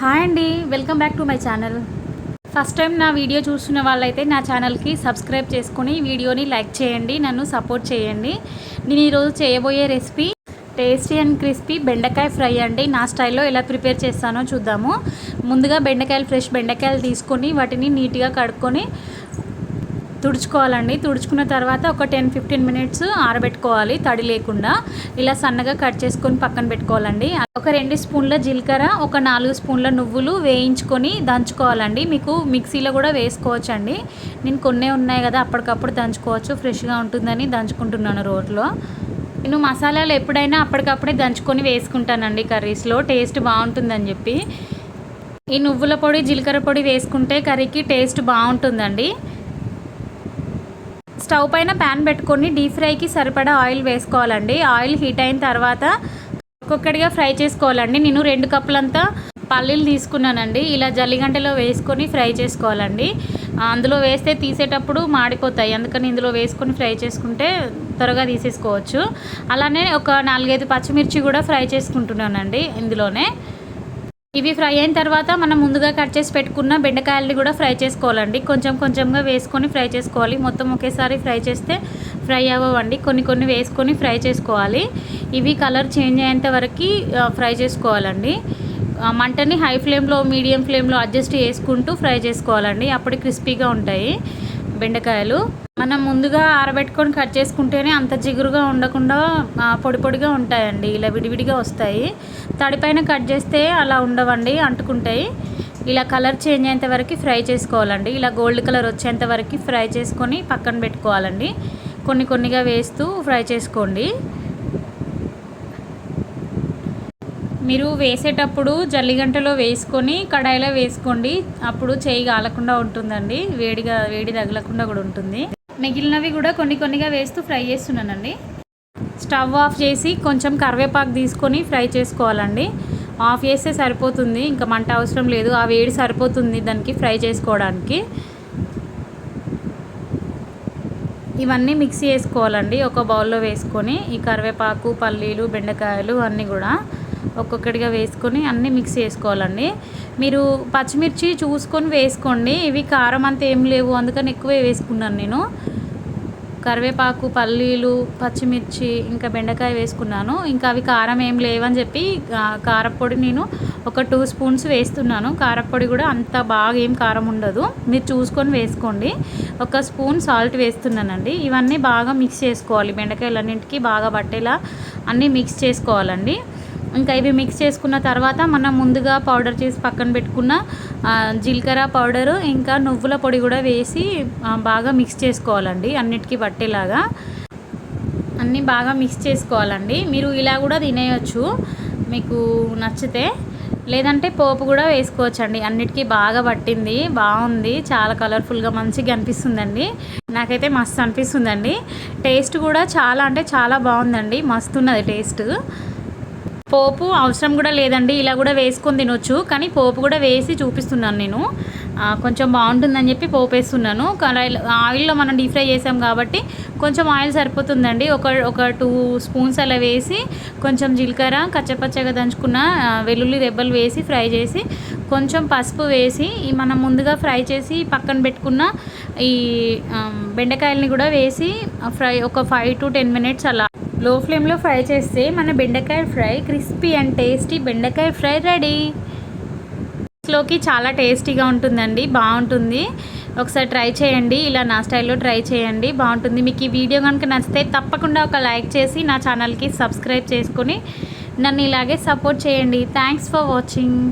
Hi అండి welcome back to my channel. First time నా video చూస్తున్న వాళ్ళైతే నా ఛానల్కి సబ్స్క్రైబ్ చేసుకుని వీడియోని లైక్ చేయండి నన్ను సపోర్ట్ చేయండి. నేను ఈరోజు చేయబోయే రెసిపీ టేస్టీ అండ్ క్రిస్పీ బెండకాయ ఫ్రై అండి. నా స్టైల్లో ఎలా ప్రిపేర్ చేస్తానో చూద్దాము. ముందుగా బెండకాయలు ఫ్రెష్ బెండకాయలు తీసుకొని వాటిని నీట్గా కడుక్కొని తుడుచుకోవాలండి. తుడుచుకున్న తర్వాత ఒక టెన్ ఫిఫ్టీన్ మినిట్స్ ఆరబెట్టుకోవాలి తడి లేకుండా. ఇలా సన్నగా కట్ చేసుకొని పక్కన పెట్టుకోవాలండి. ఒక రెండు స్పూన్ల జీలకర్ర ఒక నాలుగు స్పూన్ల నువ్వులు వేయించుకొని దంచుకోవాలండి. మీకు మిక్సీలో కూడా వేసుకోవచ్చు అండి నేను కొన్నే ఉన్నాయి కదా అప్పటికప్పుడు దంచుకోవచ్చు. ఫ్రెష్గా ఉంటుందని దంచుకుంటున్నాను రోట్లో. నేను మసాలాలు ఎప్పుడైనా అప్పటికప్పుడే దంచుకొని వేసుకుంటానండి కర్రీస్లో. టేస్ట్ బాగుంటుందని చెప్పి. ఈ నువ్వుల పొడి జీలకర్ర పొడి వేసుకుంటే కర్రీకి టేస్ట్ బాగుంటుందండి. స్టవ్ పైన ప్యాన్ పెట్టుకొని డీప్ ఫ్రైకి సరిపడా ఆయిల్ వేసుకోవాలండి. ఆయిల్ హీట్ అయిన తర్వాత ఒక్కొక్కటిగా ఫ్రై చేసుకోవాలండి. నేను రెండు కప్పులంతా పల్లీలు తీసుకున్నానండి. ఇలా జల్లిగంటలో వేసుకొని ఫ్రై చేసుకోవాలండి. అందులో వేస్తే తీసేటప్పుడు మాడిపోతాయి. అందుకని ఇందులో వేసుకొని ఫ్రై చేసుకుంటే త్వరగా తీసేసుకోవచ్చు. అలానే ఒక నాలుగైదు పచ్చిమిర్చి కూడా ఫ్రై చేసుకుంటున్నానండి ఇందులోనే. ఇవి ఫ్రై అయిన తర్వాత మనం ముందుగా కట్ చేసి పెట్టుకున్న బెండకాయలని కూడా ఫ్రై చేసుకోవాలండి. కొంచెం కొంచెంగా వేసుకొని ఫ్రై చేసుకోవాలి. మొత్తం ఒకేసారి ఫ్రై చేస్తే ఫ్రై అవ్వండి కొన్ని కొన్ని వేసుకొని ఫ్రై చేసుకోవాలి. ఇవి కలర్ చేంజ్ అయ్యేంత వరకు ఫ్రై చేసుకోవాలండి. మంటని హై ఫ్లేమ్లో మీడియం ఫ్లేమ్లో అడ్జస్ట్ చేసుకుంటూ ఫ్రై చేసుకోవాలండి. అప్పుడు క్రిస్పీగా ఉంటాయి. బెండకాయలు. మనం ముందుగా ఆరబెట్టుకొని కట్ చేసుకుంటేనే అంత జిగురుగా ఉండకుండా పొడి పొడిగా ఉంటాయండి. ఇలా విడివిడిగా వస్తాయి. తడిపైన కట్ చేస్తే అలా ఉండవండి అంటుకుంటాయి. ఇలా కలర్ చేంజ్ అయ్యేంత వరకు ఫ్రై చేసుకోవాలండి. ఇలా గోల్డ్ కలర్ వచ్చేంత వరకు ఫ్రై చేసుకొని పక్కన పెట్టుకోవాలండి. కొన్ని కొన్నిగా వేస్తూ ఫ్రై చేసుకోండి. మీరు వేసేటప్పుడు జల్లిగంటలో వేసుకొని కడాయిలో వేసుకోండి. అప్పుడు చేయి కాలకుండా ఉంటుందండి. వేడిగా వేడి తగలకుండా కూడా ఉంటుంది. మిగిలినవి కూడా కొన్ని కొన్నిగా వేస్తూ ఫ్రై చేస్తున్నానండి. స్టవ్ ఆఫ్ చేసి కొంచెం కరివేపాకు తీసుకొని ఫ్రై చేసుకోవాలండి. ఆఫ్ చేస్తే సరిపోతుంది. ఇంకా మంట అవసరం లేదు. ఆ వేడి సరిపోతుంది దానికి ఫ్రై చేసుకోవడానికి. ఇవన్నీ మిక్సీ వేసుకోవాలండి ఒక బౌల్లో వేసుకొని ఈ కరివేపాకు పల్లీలు బెండకాయలు అన్నీ కూడా ఒక్కొక్కటిగా వేసుకొని అన్నీ మిక్స్ చేసుకోవాలండి. మీరు పచ్చిమిర్చి చూసుకొని వేసుకోండి. ఇవి కారం అంత ఏం లేవు అందుకని ఎక్కువే వేసుకున్నాను నేను. కరివేపాకు పల్లీలు పచ్చిమిర్చి ఇంకా బెండకాయ వేసుకున్నాను. ఇంకా అవి కారం ఏం లేవని చెప్పి కారపొడి నేను ఒక టూ స్పూన్స్ వేస్తున్నాను. కారపొడి కూడా అంత బాగా ఏం కారం ఉండదు. మీరు చూసుకొని వేసుకోండి. ఒక స్పూన్ సాల్ట్ వేస్తున్నానండి. ఇవన్నీ బాగా మిక్స్ చేసుకోవాలి. బెండకాయలన్నింటికి బాగా పట్టేలా అన్నీ మిక్స్ చేసుకోవాలండి. ఇంకా ఇవి మిక్స్ చేసుకున్న తర్వాత మనం ముందుగా పౌడర్ చేసి పక్కన పెట్టుకున్న జీలకర్ర పౌడరు ఇంకా నువ్వుల పొడి కూడా వేసి బాగా మిక్స్ చేసుకోవాలండి అన్నిటికీ పట్టేలాగా. అన్నీ బాగా మిక్స్ చేసుకోవాలండి. మీరు ఇలా కూడా తినేయచ్చు మీకు నచ్చితే. లేదంటే పోపు కూడా వేసుకోవచ్చు అండి అన్నిటికీ బాగా పట్టింది బాగుంది చాలా కలర్ఫుల్గా మంచిగా అనిపిస్తుందండి. నాకైతే మస్తు అనిపిస్తుందండి. టేస్ట్ కూడా చాలా అంటే చాలా బాగుందండి. మస్తు ఉన్నది టేస్ట్ పోపు అవసరం కూడా లేదండి ఇలా కూడా వేసుకొని తినొచ్చు. కానీ పోపు కూడా వేసి చూపిస్తున్నాను నేను. కొంచెం బాగుంటుందని చెప్పి పోపు వేస్తున్నాను. ఆయిల్ ఆయిల్లో మనం డీప్ ఫ్రై చేసాం కాబట్టి కొంచెం ఆయిల్ సరిపోతుందండి. ఒక ఒక టూ స్పూన్స్ అలా వేసి కొంచెం జీలకర్ర కచ్చపచ్చగా దంచుకున్న వెల్లుల్లి రెబ్బలు వేసి ఫ్రై చేసి కొంచెం పసుపు వేసి మనం ముందుగా ఫ్రై చేసి పక్కన పెట్టుకున్న ఈ బెండకాయలని కూడా వేసి ఫ్రై ఒక ఫైవ్ టు టెన్ మినిట్స్ అలా లో ఫ్లేమ్లో ఫ్రై చేస్తే మన బెండకాయ ఫ్రై క్రిస్పీ అండ్ టేస్టీ బెండకాయ ఫ్రై రెడీ. లోకి చాలా టేస్టీగా ఉంటుందండి బాగుంటుంది. ఒకసారి ట్రై చేయండి ఇలా నా స్టైల్లో ట్రై చేయండి బాగుంటుంది. మీకు ఈ వీడియో కనుక నచ్చితే తప్పకుండా ఒక లైక్ చేసి నా ఛానల్కి సబ్స్క్రైబ్ చేసుకొని నన్ను ఇలాగే సపోర్ట్ చేయండి. Thanks for watching.